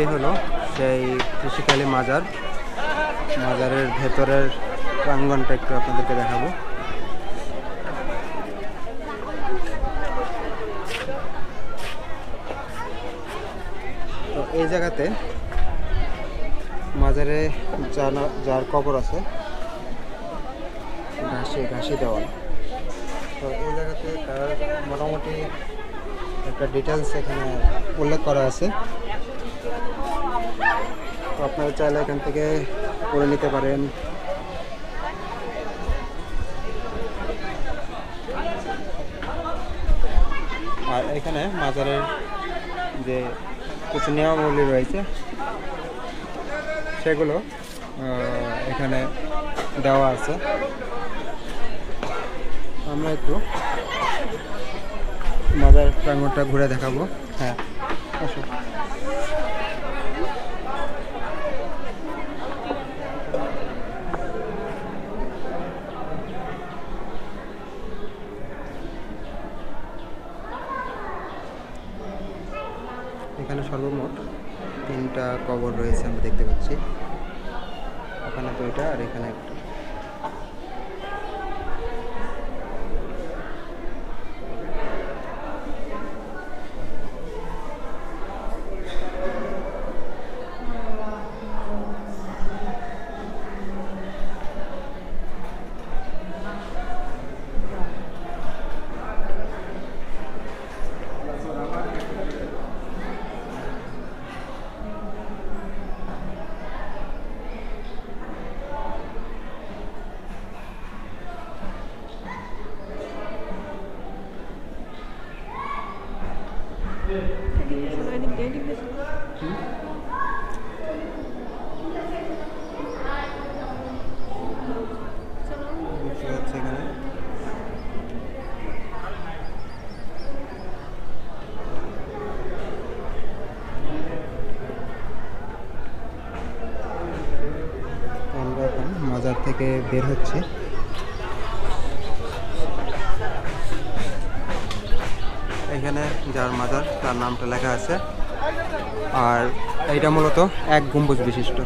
এই হলো সেই কৃষিকালী মাজার। মাজারের ভেতরের প্রাঙ্গনটা একটু আপনাদেরকে দেখাবো। তো এই জায়গাতে মাজারে যার কবর আছে, ঘাসে ঘাসি দেওয়াল। তো এই জায়গাতে তার মোটামুটি একটা ডিটেলস এখানে উল্লেখ করা আছে। তো আপনারা চাইলে এখান থেকে করে নিতে পারেন। আর এখানে মাজারের যে কিছু নিয়মাবলী রয়েছে, সেগুলো এখানে দেওয়া আছে। আমরা একটু মাজার প্রাঙ্গনটা ঘুরে দেখাবো। হ্যাঁ আসো সর্বমোট তিনটা কবর রয়েছে আমরা দেখতে পাচ্ছি। ওখানে দুইটা আর এখানে একটা। মাজার থেকে বের হচ্ছি। এখানে যার মাজার তার নামটা লেখা আছে। আর এইটা মূলত এক গম্বুজ বিশিষ্ট।